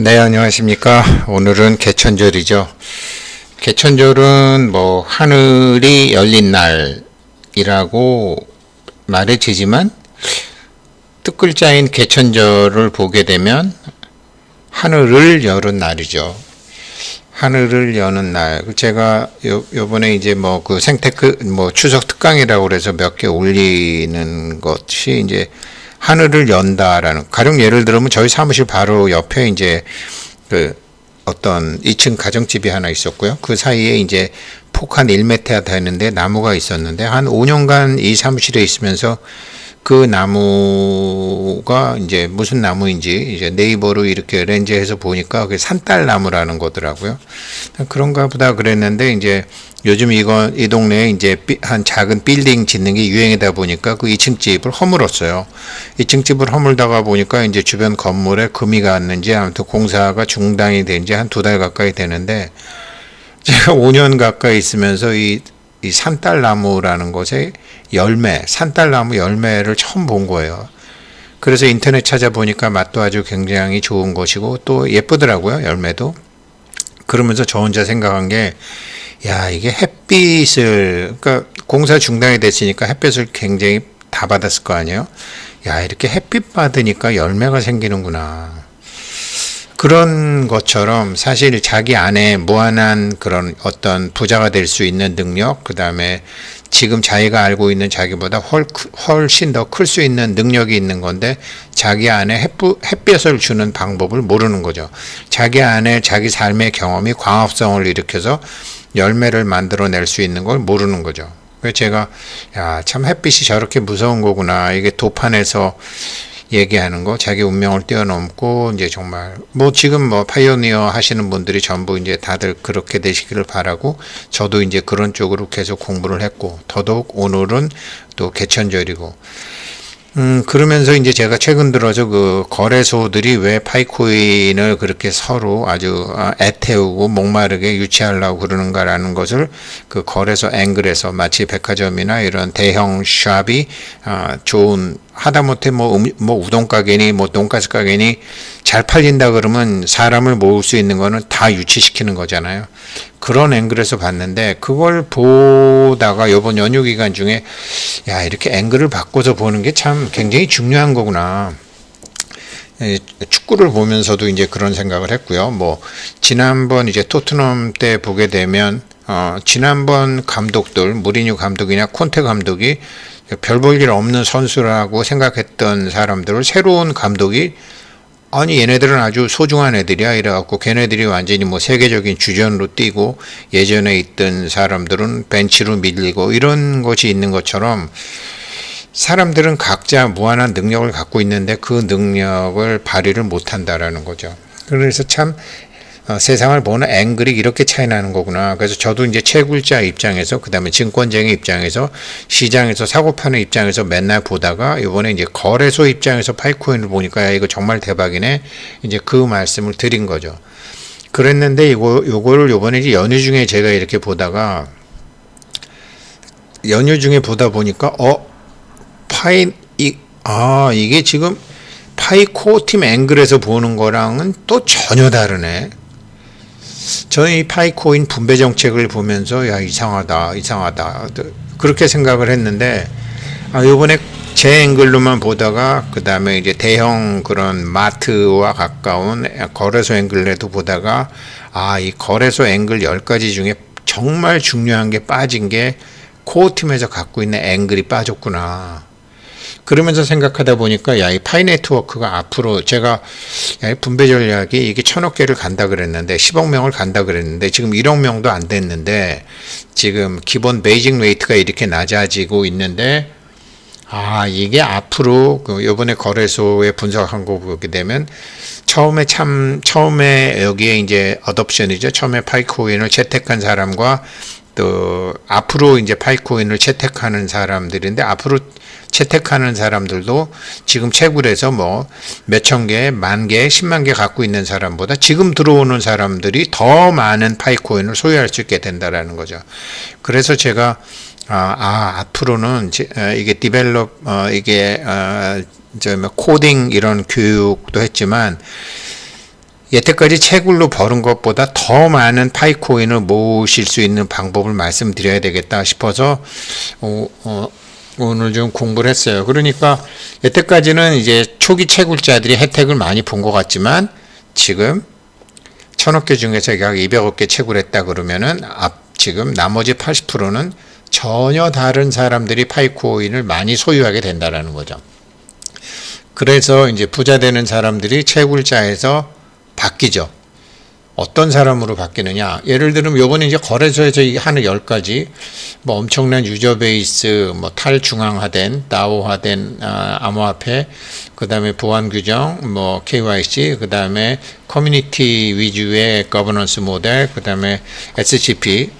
네, 안녕하십니까. 오늘은 개천절이죠. 개천절은 뭐, 하늘이 열린 날이라고 말해지지만, 뜻글자인 개천절을 보게 되면, 하늘을 여는 날이죠. 하늘을 여는 날. 제가 요, 요번에 이제 뭐 그 생테크, 뭐 추석 특강이라고 그래서 몇 개 올리는 것이 이제 하늘을 연다라는 가령 예를 들면 저희 사무실 바로 옆에 이제 그 어떤 2층 가정집이 하나 있었고요. 그 사이에 이제 폭 한 1m 되는데 나무가 있었는데 한 5년간 이 사무실에 있으면서 그 나무가 이제 무슨 나무인지 이제 네이버로 이렇게 렌즈해서 보니까 그게 산딸나무라는 거더라고요. 그런가 보다 그랬는데 이제 요즘 이거 이 동네에 이제 한 작은 빌딩 짓는 게 유행이다 보니까 그 2층 집을 허물었어요. 2층 집을 허물다가 보니까 이제 주변 건물에 금이 갔는지 아무튼 공사가 중단이 된 지 한 두 달 가까이 되는데 제가 5년 가까이 있으면서 이, 이 산딸나무라는 것에 열매, 산딸나무 열매를 처음 본 거예요. 그래서 인터넷 찾아보니까 맛도 아주 굉장히 좋은 것이고 또 예쁘더라고요, 열매도. 그러면서 저 혼자 생각한 게, 야, 이게 햇빛을, 그러니까 공사 중단이 됐으니까 햇빛을 굉장히 다 받았을 거 아니에요? 야, 이렇게 햇빛 받으니까 열매가 생기는구나. 그런 것처럼 사실 자기 안에 무한한 그런 어떤 부자가 될 수 있는 능력, 그 다음에 지금 자기가 알고 있는 자기보다 훨, 훨씬 더 클 수 있는 능력이 있는 건데 자기 안에 햇볕을 주는 방법을 모르는 거죠. 자기 안에 자기 삶의 경험이 광합성을 일으켜서 열매를 만들어낼 수 있는 걸 모르는 거죠. 그래서 제가 야 참 햇빛이 저렇게 무서운 거구나. 이게 도판에서 얘기하는 거, 자기 운명을 뛰어넘고 이제 정말 뭐 지금 뭐 파이오니어 하시는 분들이 전부 이제 다들 그렇게 되시기를 바라고 저도 이제 그런 쪽으로 계속 공부를 했고 더더욱 오늘은 또 개천절이고 음, 그러면서 이제 제가 최근 들어서 그 거래소들이 왜 파이코인을 그렇게 서로 아주 아, 애태우고 목마르게 유치하려고 그러는가라는 것을 그 거래소 앵글에서 마치 백화점이나 이런 대형 샵이 아, 좋은 하다못해 뭐, 음, 뭐 우동 가게니 뭐 돈가스 가게니 잘 팔린다 그러면 사람을 모을 수 있는 거는 다 유치시키는 거잖아요. 그런 앵글에서 봤는데 그걸 보다가 요번 연휴 기간 중에 야 이렇게 앵글을 바꿔서 보는 게 참 굉장히 중요한 거구나. 축구를 보면서도 이제 그런 생각을 했고요. 뭐 지난번 이제 토트넘 때 보게 되면 어 지난번 감독들 무리뉴 감독이나 콘테 감독이 별 볼 일 없는 선수라고 생각했던 사람들을 새로운 감독이 아니 얘네들은 아주 소중한 애들이야 이래갖고 걔네들이 완전히 뭐 세계적인 주전으로 뛰고 예전에 있던 사람들은 벤치로 밀리고 이런 것이 있는 것처럼 사람들은 각자 무한한 능력을 갖고 있는데 그 능력을 발휘를 못한다라는 거죠. 그래서 참 어, 세상을 보는 앵글이 이렇게 차이 나는 거구나. 그래서 저도 이제 채굴자 입장에서 그다음에 증권쟁이 입장에서 시장에서 사고 파는 입장에서 맨날 보다가 이번에 이제 거래소 입장에서 파이코인을 보니까 야, 이거 정말 대박이네. 이제 그 말씀을 드린 거죠. 그랬는데 이거 요거를 요번에 이제 연휴 중에 제가 이렇게 보다가 연휴 중에 보다 보니까 어 파이 이아 이게 지금 파이코 팀 앵글에서 보는 거랑은 또 전혀 다르네. 저희 파이코인 분배 정책을 보면서 야 이상하다 이상하다 그렇게 생각을 했는데 아 요번에 제 앵글로만 보다가 그 다음에 이제 대형 그런 마트와 가까운 거래소 앵글에도 보다가 아 이 거래소 앵글 10가지 중에 정말 중요한 게 빠진 게 코어 팀에서 갖고 있는 앵글이 빠졌구나. 그러면서 생각하다 보니까 야 이 파이 네트워크가 앞으로 제가 야, 분배 전략이 이게 천억 개를 간다 그랬는데 10억 명을 간다 그랬는데 지금 1억 명도 안 됐는데 지금 기본 베이징 레이트가 이렇게 낮아지고 있는데 아 이게 앞으로 그 요번에 거래소에 분석한 거 보게 되면 처음에 참 처음에 여기에 이제 어덥션이죠. 처음에 파이코인을 채택한 사람과 또 앞으로 이제 파이코인을 채택하는 사람들인데 앞으로 채택하는 사람들도 지금 채굴에서 뭐 몇천 개, 만 개, 십만 개 갖고 있는 사람보다 지금 들어오는 사람들이 더 많은 파이코인을 소유할 수 있게 된다라는 거죠. 그래서 제가 아, 아 앞으로는 어, 이게 디벨롭 어, 이게 어, 저뭐 코딩 이런 교육도 했지만 여태까지 채굴로 벌은 것보다 더 많은 파이코인을 모으실 수 있는 방법을 말씀드려야 되겠다 싶어서 어, 어, 오늘 좀 공부를 했어요. 그러니까 여태까지는 이제 초기 채굴자들이 혜택을 많이 본 것 같지만 지금 천억 개 중에서 약 200억 개 채굴했다 그러면은 앞 지금 나머지 80%는 전혀 다른 사람들이 파이코인을 많이 소유하게 된다라는 거죠. 그래서 이제 부자 되는 사람들이 채굴자에서 바뀌죠. 어떤 사람으로 바뀌느냐? 예를 들면 요번에 이제 거래소에서 이 하는 열 가지 뭐 엄청난 유저 베이스, 뭐 탈중앙화된, 다오화된 아, 암호화폐, 그다음에 보안 규정, 뭐 KYC, 그다음에 커뮤니티 위주의 거버넌스 모델, 그다음에 SCP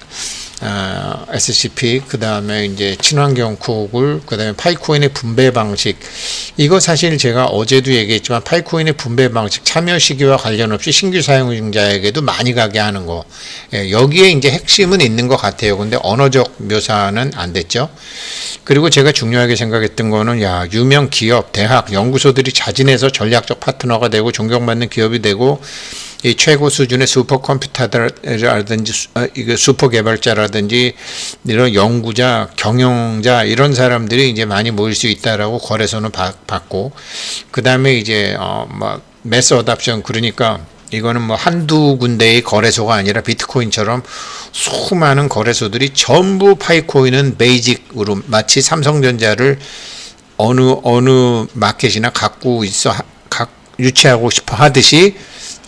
아, SCP, 그 다음에 이제 친환경 코굴, 그 다음에 파이코인의 분배 방식. 이거 사실 제가 어제도 얘기했지만 파이코인의 분배 방식, 참여 시기와 관련 없이 신규 사용자에게도 많이 가게 하는 거. 예, 여기에 이제 핵심은 있는 것 같아요. 근데 언어적 묘사는 안 됐죠. 그리고 제가 중요하게 생각했던 거는 야, 유명 기업, 대학, 연구소들이 자진해서 전략적 파트너가 되고 존경받는 기업이 되고 이 최고 수준의 슈퍼컴퓨터라든지 수- 어, 이거 슈퍼 개발자라든지 이런 연구자, 경영자 이런 사람들이 이제 많이 모일 수 있다라고 거래소는 받- 받고 그 다음에 이제 어막 매스 어답션 그러니까 이거는 뭐 한두 군데의 거래소가 아니라 비트코인처럼 수많은 거래소들이 전부 파이코인은 베이직으로 마치 삼성전자를 어느 어느 마켓이나 갖고 있어 하- 각 유치하고 싶어 하듯이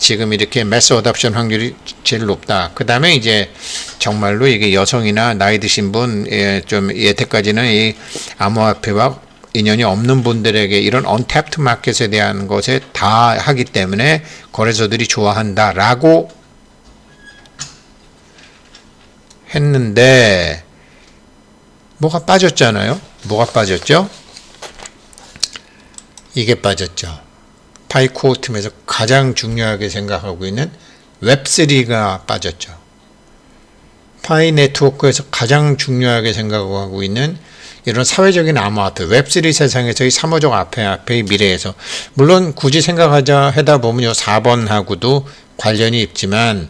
지금 이렇게 매스 어답션 확률이 제일 높다. 그 다음에 이제 정말로 이게 여성이나 나이 드신 분, 예, 좀 여태까지는 이 암호화폐와 인연이 없는 분들에게 이런 언탭트 마켓에 대한 것에 다 하기 때문에 거래소들이 좋아한다라고 했는데 뭐가 빠졌잖아요. 뭐가 빠졌죠? 이게 빠졌죠. 파이코 팀에서 가장 중요하게 생각하고 있는 웹3가 빠졌죠. 파이 네트워크에서 가장 중요하게 생각하고 있는 이런 사회적인 암호화폐, 웹3 세상에서의 사무적 화폐, 화폐의 미래에서 물론 굳이 생각하자 하다 보면 요 4번하고도 관련이 있지만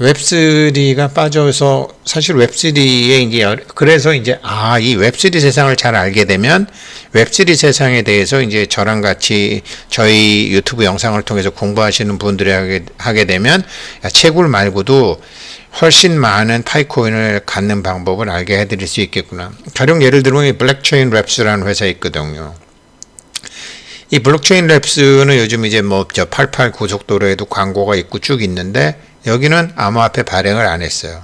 웹3가 빠져서 사실 웹3에 이제 여- 그래서 이제 아 이 웹3 세상을 잘 알게 되면 웹3 세상에 대해서 이제 저랑 같이 저희 유튜브 영상을 통해서 공부하시는 분들이 하게, 하게 되면 야, 채굴 말고도 훨씬 많은 파이코인을 갖는 방법을 알게 해드릴 수 있겠구나. 가령 예를 들면 이 블랙체인 랩스라는 회사 있거든요. 이 블록체인 랩스는 요즘 이제 뭐 저 88 고속도로에도 광고가 있고 쭉 있는데 여기는 암호화폐 발행을 안 했어요.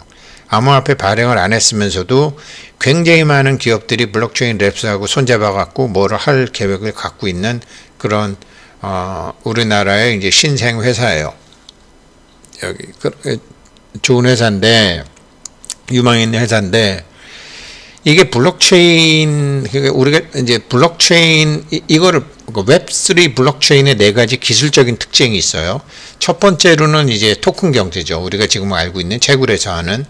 암호화폐 발행을 안 했으면서도 굉장히 많은 기업들이 블록체인 랩스하고 손잡아 갖고 뭐를 할 계획을 갖고 있는 그런 어 우리나라의 이제 신생 회사예요. 여기 그, 좋은 회사인데 유망 있는 회사인데 이게 블록체인 우리가 이제 블록체인 이- 이거를 그 웹3 블록체인의 네 가지 기술적인 특징이 있어요. 첫 번째로는 이제 토큰 경제죠. 우리가 지금 알고 있는 채굴에서 하는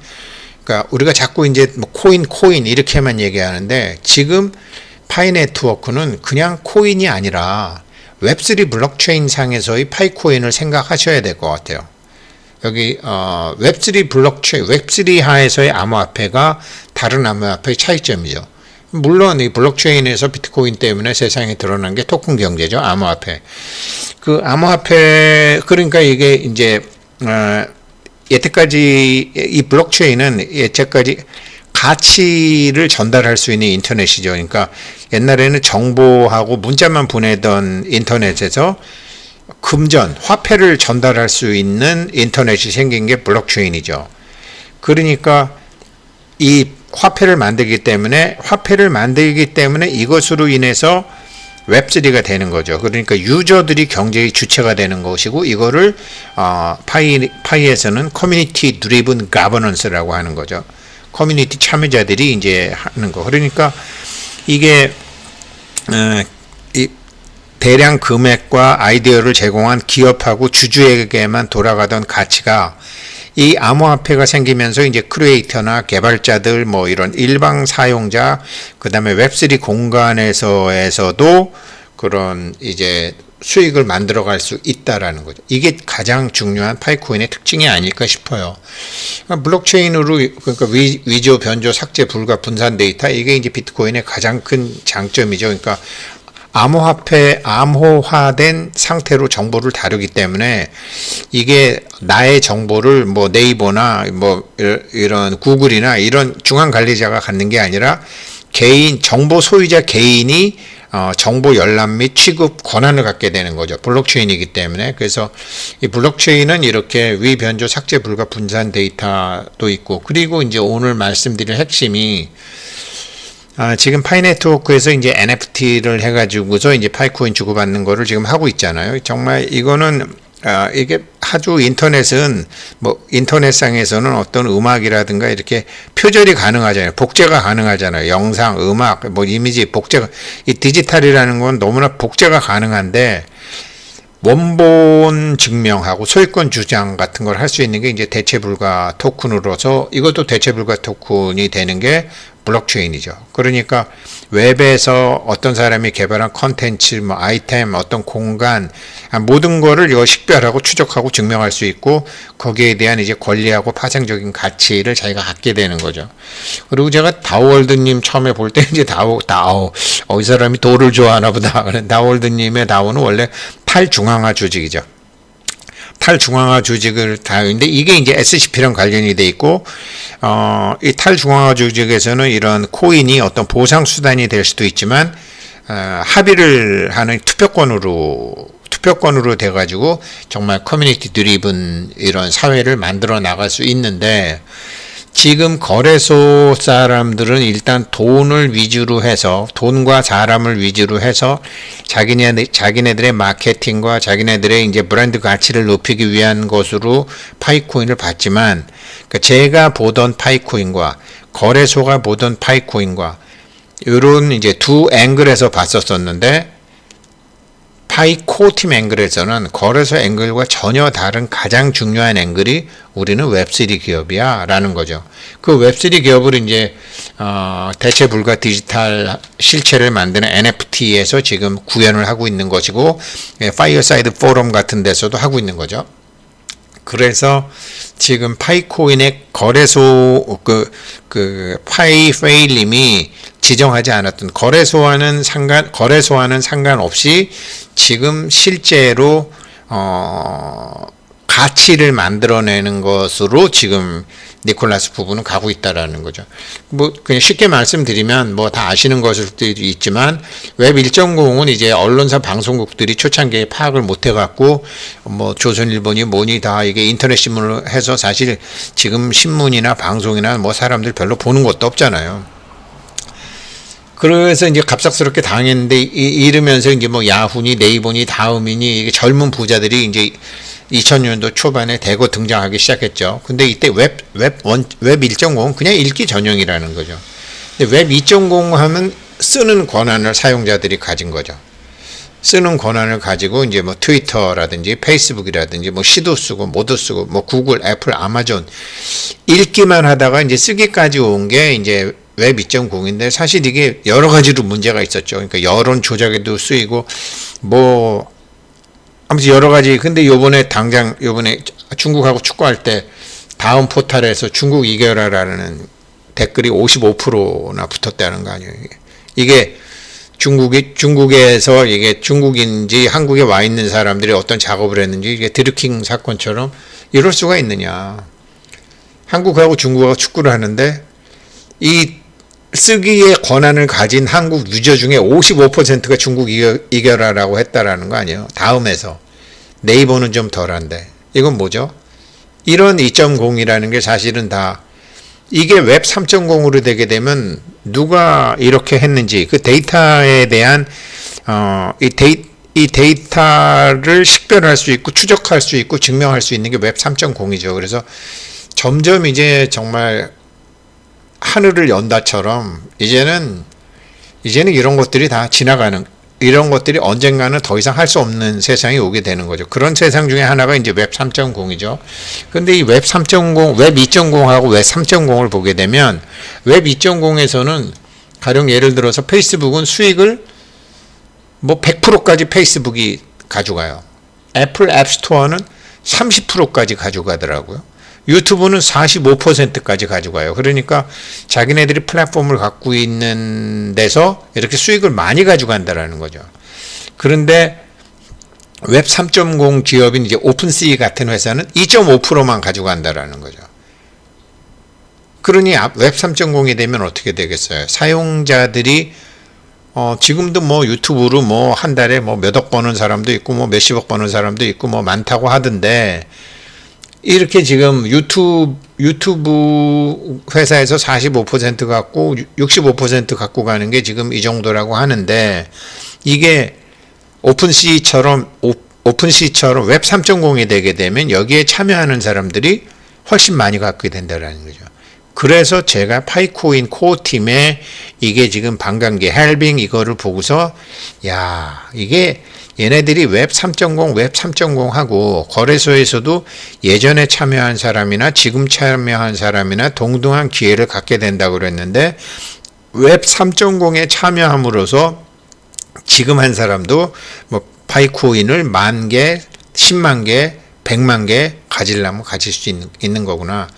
그러니까 우리가 자꾸 이제 뭐 코인 코인 이렇게만 얘기하는데 지금 파이 네트워크는 그냥 코인이 아니라 웹3 블록체인 상에서의 파이코인을 생각하셔야 될 것 같아요. 여기 어, 웹3 블록체인, 웹3 하에서의 암호화폐가 다른 암호화폐의 차이점이죠. 물론 이 블록체인에서 비트코인 때문에 세상에 드러난 게 토큰 경제죠, 암호화폐. 그 암호화폐 그러니까 이게 이제 어, 여태까지 이 블록체인은 여태까지 가치를 전달할 수 있는 인터넷이죠. 그러니까 옛날에는 정보하고 문자만 보내던 인터넷에서 금전, 화폐를 전달할 수 있는 인터넷이 생긴 게 블록체인이죠. 그러니까 이 화폐를 만들기 때문에 화폐를 만들기 때문에 이것으로 인해서 웹3가 되는 거죠. 그러니까 유저들이 경제의 주체가 되는 것이고 이거를 어, 파이 파이에서는 커뮤니티 드리븐 가버넌스라고 하는 거죠. 커뮤니티 참여자들이 이제 하는 거. 그러니까 이게 어, 이 대량 금액과 아이디어를 제공한 기업하고 주주에게만 돌아가던 가치가 이 암호화폐가 생기면서 이제 크리에이터나 개발자들 뭐 이런 일방 사용자 그다음에 웹3 공간에서에서도 그런 이제 수익을 만들어 갈 수 있다라는 거죠. 이게 가장 중요한 파이코인의 특징이 아닐까 싶어요. 그러니까 블록체인으로 그러니까 위, 위조, 변조, 삭제, 불가, 분산 데이터 이게 이제 비트코인의 가장 큰 장점이죠. 그러니까 암호화폐, 암호화된 상태로 정보를 다루기 때문에 이게 나의 정보를 뭐 네이버나 뭐 이런 구글이나 이런 중앙 관리자가 갖는 게 아니라 개인 정보 소유자 개인이 어, 정보 열람 및 취급 권한을 갖게 되는 거죠. 블록체인이기 때문에. 그래서 이 블록체인은 이렇게 위변조 삭제 불가 분산 데이터도 있고 그리고 이제 오늘 말씀드릴 핵심이 아, 지금 파이 네트워크에서 이제 NFT를 해가지고서 이제 파이코인 주고받는 거를 지금 하고 있잖아요. 정말 이거는 아, 이게 아주 인터넷은 뭐 인터넷상에서는 어떤 음악이라든가 이렇게 표절이 가능하잖아요. 복제가 가능하잖아요. 영상, 음악, 뭐 이미지 복제가 이 디지털이라는 건 너무나 복제가 가능한데 원본 증명하고 소유권 주장 같은 걸 할 수 있는 게 이제 대체 불가 토큰으로서 이것도 대체 불가 토큰이 되는 게 블록체인이죠. 그러니까 웹에서 어떤 사람이 개발한 컨텐츠, 뭐 아이템, 어떤 공간 모든 거를 이거 식별하고 추적하고 증명할 수 있고 거기에 대한 이제 권리하고 파생적인 가치를 자기가 갖게 되는 거죠. 그리고 제가 다우월드님 처음에 볼 때 이제 다우 다우 어, 이 사람이 도를 좋아하나 보다. 다우월드님의 다우는 원래 탈중앙화 조직이죠. 탈중앙화 조직을 다루는데 이게 이제 SCP랑 관련이 돼 있고 어, 이 탈중앙화 조직에서는 이런 코인이 어떤 보상 수단이 될 수도 있지만 어, 합의를 하는 투표권으로 투표권으로 돼 가지고 정말 커뮤니티 드리븐 이런 사회를 만들어 나갈 수 있는데 지금 거래소 사람들은 일단 돈을 위주로 해서 돈과 사람을 위주로 해서 자기네 자기네들의 마케팅과 자기네들의 이제 브랜드 가치를 높이기 위한 것으로 파이코인을 받지만 그러니까 제가 보던 파이코인과 거래소가 보던 파이코인과 이런 이제 두 앵글에서 봤었었는데 파이코팀 앵글에서는 거래소 앵글과 전혀 다른 가장 중요한 앵글이 우리는 웹3 기업이야 라는 거죠. 그 웹3 기업을 이제 어, 대체 불가 디지털 실체를 만드는 NFT에서 지금 구현을 하고 있는 것이고 예, 파이어사이드 포럼 같은 데서도 하고 있는 거죠. 그래서 지금 파이코인의 거래소 그, 그 파이페일님이 지정하지 않았던 거래소와는 상관 거래소와는 상관없이 지금 실제로 어 가치를 만들어내는 것으로 지금 니콜라스 부부는 가고 있다라는 거죠. 뭐 그냥 쉽게 말씀드리면 뭐 다 아시는 것일 수도 있지만 웹 1.0은 이제 언론사 방송국들이 초창기에 파악을 못 해갖고 뭐 조선일보니 뭐니 다 이게 인터넷 신문을 해서 사실 지금 신문이나 방송이나 뭐 사람들 별로 보는 것도 없잖아요. 그래서 이제 갑작스럽게 당했는데 이러면서 이제 뭐 야후니 네이버니 다음이니 젊은 부자들이 이제 2000년도 초반에 대거 등장하기 시작했죠. 근데 이때 웹, 웹, 원, 웹 1.0은 그냥 읽기 전용이라는 거죠. 근데 웹 2.0 하면 쓰는 권한을 사용자들이 가진 거죠. 쓰는 권한을 가지고 이제 뭐 트위터라든지 페이스북이라든지 뭐 시도 쓰고 모두 쓰고 뭐 구글, 애플, 아마존 읽기만 하다가 이제 쓰기까지 온 게 이제 웹 2.0인데 사실 이게 여러 가지로 문제가 있었죠. 그러니까 여론 조작에도 쓰이고 뭐 아무튼 여러 가지. 근데 요번에 당장 요번에 중국하고 축구할 때 다음 포탈에서 중국 이겨라라는 댓글이 55%나 붙었다는 거 아니에요. 이게 중국이 중국에서 이게 중국인지 한국에 와 있는 사람들이 어떤 작업을 했는지 이게 드루킹 사건처럼 이럴 수가 있느냐. 한국하고 중국하고 축구를 하는데 이 쓰기의 권한을 가진 한국 유저 중에 55%가 중국 이겨, 라라고 했다라는 거 아니에요. 다음에서. 네이버는 좀 덜한데. 이건 뭐죠? 이런 2.0이라는 게 사실은 다 이게 웹 3.0으로 되게 되면 누가 이렇게 했는지 그 데이터에 대한 어, 이, 데이, 이 데이터를 식별할 수 있고 추적할 수 있고 증명할 수 있는 게 웹 3.0이죠. 그래서 점점 이제 정말 하늘을 연다처럼 이제는 이제는 이런 것들이 다 지나가는 이런 것들이 언젠가는 더 이상 할 수 없는 세상이 오게 되는 거죠. 그런 세상 중에 하나가 이제 웹 3.0이죠. 근데 이 웹 3.0, 웹 2.0하고 웹 3.0을 보게 되면 웹 2.0에서는 가령 예를 들어서 페이스북은 수익을 뭐 100%까지 페이스북이 가져가요. 애플 앱스토어는 30%까지 가져가더라고요. 유튜브는 45%까지 가져가요. 그러니까 자기네들이 플랫폼을 갖고 있는 데서 이렇게 수익을 많이 가져간다라는 거죠. 그런데 웹 3.0 기업인 이제 오픈시 같은 회사는 2.5%만 가져간다라는 거죠. 그러니 웹 3.0이 되면 어떻게 되겠어요? 사용자들이 어, 지금도 뭐 유튜브로 뭐 한 달에 뭐 몇억 버는 사람도 있고 뭐 몇십억 버는 사람도 있고 뭐 많다고 하던데 이렇게 지금 유튜브 유튜브 회사에서 45% 갖고 65% 갖고 가는 게 지금 이 정도라고 하는데 이게 오픈시처럼 오픈시처럼 웹 3.0이 되게 되면 여기에 참여하는 사람들이 훨씬 많이 갖게 된다라는 거죠. 그래서 제가 파이코인 코어 팀에 이게 지금 반감기 헬빙 이거를 보고서 야 이게 얘네들이 웹 3.0, 웹 3.0 하고 거래소에서도 예전에 참여한 사람이나 지금 참여한 사람이나 동등한 기회를 갖게 된다고 그랬는데 웹 3.0에 참여함으로써 지금 한 사람도 뭐 파이코인을 만 개, 10만 개, 100만 개 가지려면 가질 수 있는, 있는 거구나.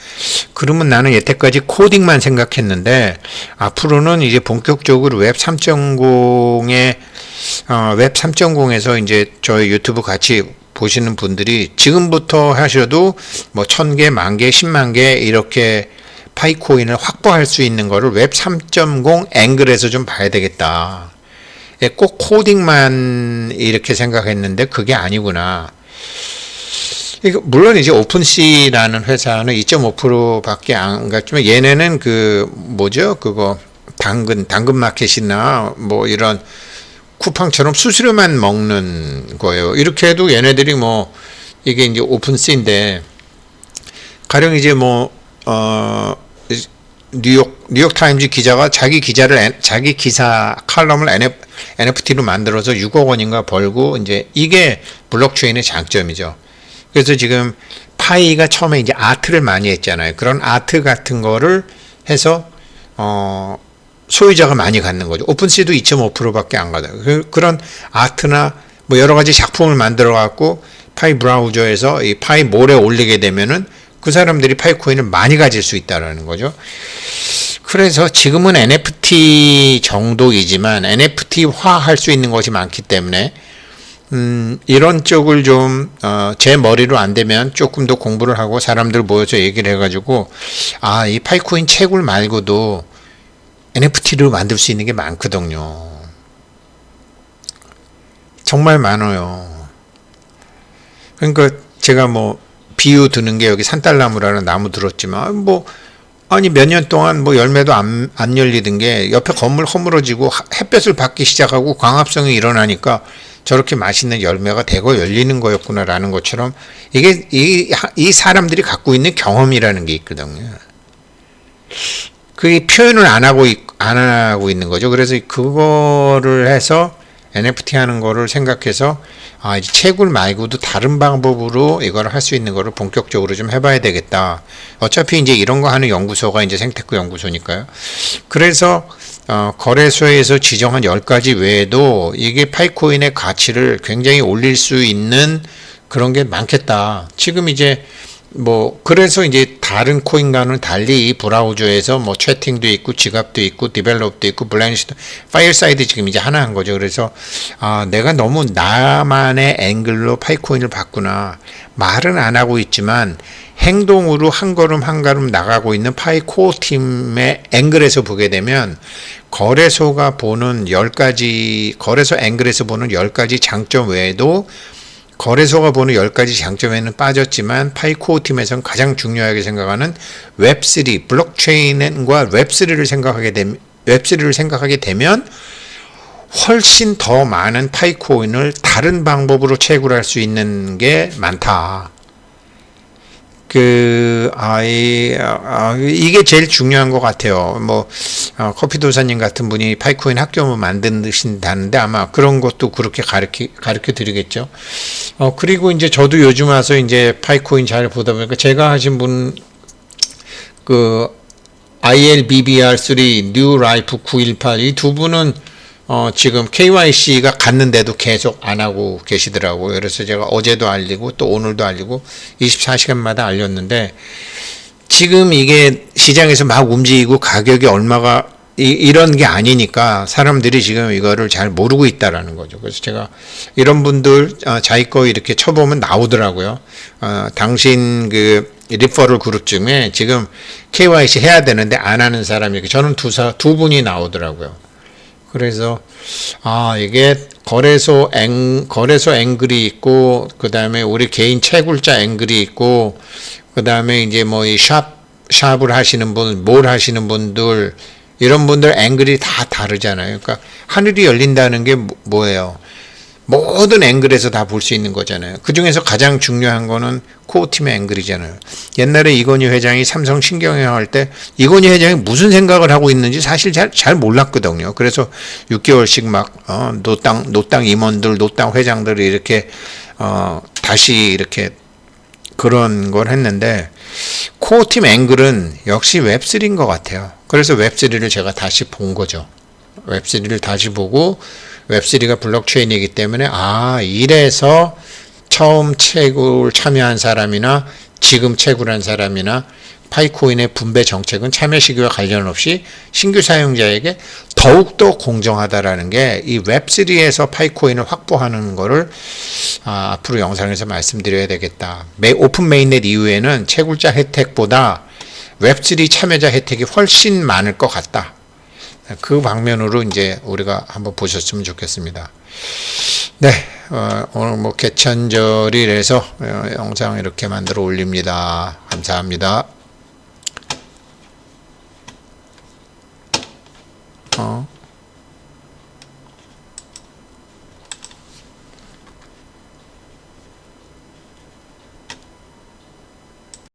그러면 나는 여태까지 코딩만 생각했는데 앞으로는 이제 본격적으로 웹 3.0에 어, 웹 3.0에서 이제 저희 유튜브 같이 보시는 분들이 지금부터 하셔도 뭐 1000개, 만 개, 10만 개 이렇게 파이코인을 확보할 수 있는 거를 웹 3.0 앵글에서 좀 봐야 되겠다. 예, 꼭 코딩만 이렇게 생각했는데 그게 아니구나. 물론 이제 오픈시라는 회사는 2.5%밖에 안 갔지만 얘네는 그 뭐죠? 그거 당근 당근 마켓이나 뭐 이런 쿠팡처럼 수수료만 먹는 거예요. 이렇게 해도 얘네들이 뭐 이게 이제 오픈시인데 가령 이제 뭐 어 뉴욕 뉴욕 타임즈 기자가 자기 기자를 자기 기사 칼럼을 NF, NFT로 만들어서 6억 원인가 벌고 이제 이게 블록체인의 장점이죠. 그래서 지금 파이가 처음에 이제 아트를 많이 했잖아요. 그런 아트 같은 거를 해서 어 소유자가 많이 갖는 거죠. 오픈시도 2.5%밖에 안 가요. 그, 그런 아트나 뭐 여러 가지 작품을 만들어 갖고 파이 브라우저에서 이 파이 몰에 올리게 되면은 그 사람들이 파이 코인을 많이 가질 수 있다라는 거죠. 그래서 지금은 NFT 정도이지만 NFT화 할 수 있는 것이 많기 때문에 음, 이런 쪽을 좀, 어, 제 머리로 안 되면 조금 더 공부를 하고 사람들 모여서 얘기를 해가지고, 아, 이 파이코인 채굴 말고도 NFT로 만들 수 있는 게 많거든요. 정말 많아요. 그러니까 제가 뭐, 비유 드는 게 여기 산딸나무라는 나무 들었지만, 뭐, 아니 몇 년 동안 뭐 열매도 안, 안 열리던 게 옆에 건물 허물어지고 햇볕을 받기 시작하고 광합성이 일어나니까 저렇게 맛있는 열매가 대거 열리는 거였구나라는 것처럼 이게 이, 이 사람들이 갖고 있는 경험이라는 게 있거든요. 그게 표현을 안 하고 있, 안 하고 있는 거죠. 그래서 그거를 해서 NFT 하는 거를 생각해서 아, 이제 채굴 말고도 다른 방법으로 이걸 할 수 있는 거를 본격적으로 좀 해봐야 되겠다. 어차피 이제 이런 거 하는 연구소가 이제 생테크 연구소니까요. 그래서 어, 거래소에서 지정한 10가지 외에도 이게 파이코인의 가치를 굉장히 올릴 수 있는 그런 게 많겠다. 지금 이제 뭐 그래서 이제 다른 코인과는 달리 브라우저에서 뭐 채팅도 있고 지갑도 있고 디벨롭도 있고 블렌시도 파일사이드 지금 이제 하나 한 거죠. 그래서 아 내가 너무 나만의 앵글로 파이코인을 봤구나 말은 안 하고 있지만 행동으로 한 걸음 한 걸음 나가고 있는 파이코 팀의 앵글에서 보게 되면 거래소가 보는 10가지 거래소 앵글에서 보는 10가지 장점 외에도 거래소가 보는 10가지 장점에는 빠졌지만 파이코 팀에서는 가장 중요하게 생각하는 웹3 블록체인과 웹3를 생각하게 되면 웹3를 생각하게 되면 훨씬 더 많은 파이코인을 다른 방법으로 채굴할 수 있는 게 많다. 그, 아, 이, 아, 이게 제일 중요한 것 같아요. 뭐, 어, 커피 도사님 같은 분이 파이코인 학교 만드신다는데 아마 그런 것도 그렇게 가르치, 가르쳐 드리겠죠. 어, 그리고 이제 저도 요즘 와서 이제 파이코인 잘 보다 보니까 제가 하신 분, 그, ILBBR3, New Life 918, 이 두 분은 어, 지금 KYC가 갔는데도 계속 안 하고 계시더라고요. 그래서 제가 어제도 알리고 또 오늘도 알리고 24시간마다 알렸는데 지금 이게 시장에서 막 움직이고 가격이 얼마가 이, 이런 게 아니니까 사람들이 지금 이거를 잘 모르고 있다라는 거죠. 그래서 제가 이런 분들 어, 자기 거 이렇게 쳐보면 나오더라고요. 어, 당신 그 리퍼럴 그룹 중에 지금 KYC 해야 되는데 안 하는 사람이 저는 두, 사, 두 분이 나오더라고요. 그래서 아 이게 거래소 앵 거래소 앵글이 있고 그 다음에 우리 개인 채굴자 앵글이 있고 그 다음에 이제 뭐 이 샵 샵을 하시는 분, 뭘 하시는 분들 이런 분들 앵글이 다 다르잖아요. 그러니까 하늘이 열린다는 게 뭐- 뭐예요? 모든 앵글에서 다 볼 수 있는 거잖아요. 그 중에서 가장 중요한 거는 코어 팀의 앵글이잖아요. 옛날에 이건희 회장이 삼성 신경영 할때 이건희 회장이 무슨 생각을 하고 있는지 사실 잘, 잘 몰랐거든요. 그래서 6개월씩 막, 어, 노땅, 노땅 임원들, 노땅 회장들이 이렇게, 어, 다시 이렇게 그런 걸 했는데 코어 팀 앵글은 역시 웹3인 것 같아요. 그래서 웹3를 제가 다시 본 거죠. 웹3를 다시 보고 웹3가 블록체인이기 때문에 아 이래서 처음 채굴 참여한 사람이나 지금 채굴한 사람이나 파이코인의 분배 정책은 참여 시기와 관련 없이 신규 사용자에게 더욱더 공정하다라는 게 이 웹3에서 파이코인을 확보하는 거를 아, 앞으로 영상에서 말씀드려야 되겠다. 메, 오픈 메인넷 이후에는 채굴자 혜택보다 웹3 참여자 혜택이 훨씬 많을 것 같다. 그 방면으로 이제 우리가 한번 보셨으면 좋겠습니다. 네, 어, 오늘 뭐 개천절이라서 어, 영상 이렇게 만들어 올립니다. 감사합니다. 어.